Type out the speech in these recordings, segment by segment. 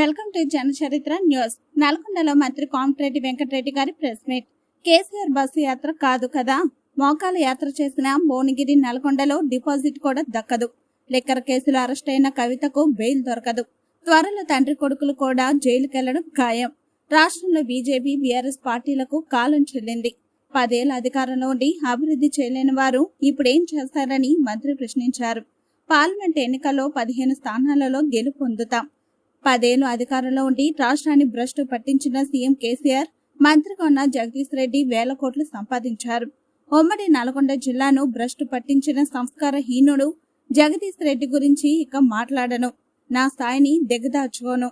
Welcome to జనచరిత్ర news. నల్గొండలో మంత్రి కోమటిరెడ్డి వెంకటరెడ్డి గారి ప్రెస్ మీట్. కేసీఆర్ బస్సు యాత్ర కాదు కదా? మోకాల యాత్ర చేసిన భువనగిరి నల్గొండలో డిపాజిట్ కూడా దక్కదు. లిక్కర్ కేసులో అరెస్ట్ అయిన కవితకు బెయిల్ దొరకదు. త్వరలో తండ్రి కొడుకులు కూడా జైలుకెళ్ళడం ఖాయం. రాష్ట్రంలో బీజేపీ బీఆర్ఎస్ పార్టీలకు కాలం చెల్లింది. పదేళ్ళ అధికారంలో ఉండి అభివృద్ధి చేయలేని వారు ఇప్పుడేం చేస్తారని మంత్రి ప్రశ్నించారు. పార్లమెంట్ ఎన్నికల్లో పదిహేను స్థానాలలో గెలుపొందుతాం. పదేళ్ళు అధికారంలో ఉండి రాష్ట్రాన్ని భ్రష్టు పట్టించిన సీఎం కేసీఆర్ మంత్రిగా ఉన్న జగదీష్ రెడ్డి వేల కోట్లు సంపాదించారు. ఉమ్మడి నల్గొండ జిల్లాను భ్రష్టు పట్టించిన సంస్కార హీనుడు జగదీష్ రెడ్డి గురించి ఇక మాట్లాడను. నా స్థాయిని దిగదాచుకోను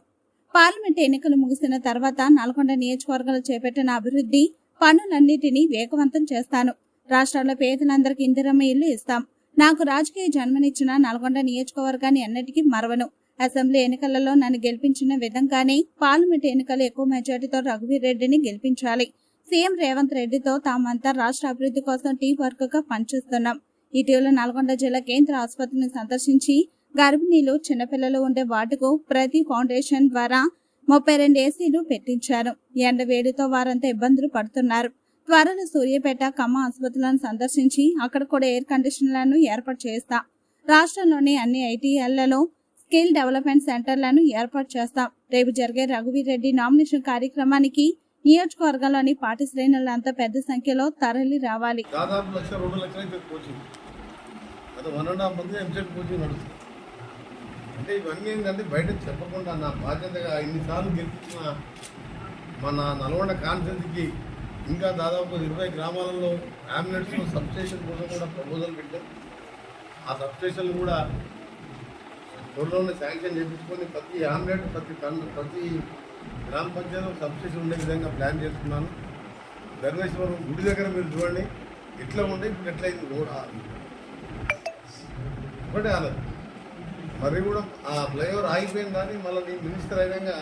పార్లమెంట్ ఎన్నికలు ముగిసిన తర్వాత నల్గొండ నియోజకవర్గాలు చేపట్టిన అభివృద్ధి పనులన్నిటినీ వేగవంతం చేస్తాను. రాష్ట్రంలో పేదలందరికీ ఇందిరమ్మ ఇల్లు ఇస్తాం. నాకు రాజకీయ జన్మనిచ్చిన నల్గొండ నియోజకవర్గాన్ని ఎన్నటికీ మరవను. అసెంబ్లీ ఎన్నికలలో నన్ను గెలిపించిన విధంగానే పార్లమెంట్ ఎన్నికలు ఎక్కువ మెజార్టీతో రఘువీర్ రెడ్డిని గెలిపించాలి. సీఎం రేవంత్ రెడ్డితో తామంతా రాష్ట్ర అభివృద్ధి కోసం టీ వర్క్గా పనిచేస్తున్నాం. ఇటీవల నల్గొండ జిల్లా కేంద్ర ఆసుపత్రిని సందర్శించి గర్భిణీలు చిన్నపిల్లలు ఉండే వార్డుకు ప్రతి ఫౌండేషన్ ద్వారా ముప్పై రెండు ఏసీలు పెట్టించారు. ఎండ వేడితో వారంతా ఇబ్బందులు పడుతున్నారు. త్వరలో సూర్యపేట కమ్మ ఆసుపత్రులను సందర్శించి అక్కడ కూడా ఎయిర్ కండిషన్లను ఏర్పాటు చేస్తా. రాష్ట్రంలోని అన్ని ఐటీఎల్లలో స్కిల్ డెవలప్మెంట్ సెంటర్లను ఏర్పాటు చేస్తాం. రేపు జరిగే రఘువీర్ రెడ్డి నామినేషన్ కార్యక్రమానికి నియోజకవర్గంలోని పార్టీ శ్రేణులంతా పెద్ద సంఖ్యలో తరలి రావాలి. దాదాపు లక్ష రెండు లక్షల కోచింగ్. గత one and half month EAMCET coaching నడుస్తుంది. అంటే ఇవన్నీ ఏంటంటే బయట చెప్పకుండా నా బాధ్యతగా ఇన్నిసార్లు గెలిపించిన మన నల్గొండ కాన్ఫరెన్స్కి ఇంకా దాదాపు ఇరవై గ్రామాలలో అంబులెన్స్ సబ్స్టేషన్ కోసం కూడా ప్రపోజల్ పెట్టాం. ఆ సబ్స్టేషన్లు కూడా త్వరలోనే శాంక్షన్ చేయించుకొని ప్రతి ఆమ్లెట్ ప్రతి టన్ ప్రతి గ్రామ పంచాయతీ సబ్సిడీ ఉండే విధంగా ప్లాన్ చేస్తున్నాను. ధర్మేశ్వరం గుడి దగ్గర మీరు చూడండి. ఎట్లా ఉండే ఇప్పుడు ఎట్లయింది కూడా ఒకటే ఆలదు మరి కూడా ఆ ఫ్లైఓవర్ ఆగిపోయింది కానీ మళ్ళీ నేను మినిస్టర్ అయినాక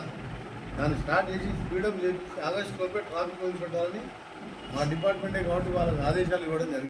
దాన్ని స్టార్ట్ చేసి స్పీడప్ చేసి ఆగస్టు లోపే ట్రాఫిక్ వదిలిపెట్టాలని మా డిపార్ట్మెంటే కాబట్టి వాళ్ళకి ఆదేశాలు ఇవ్వడం జరిగింది.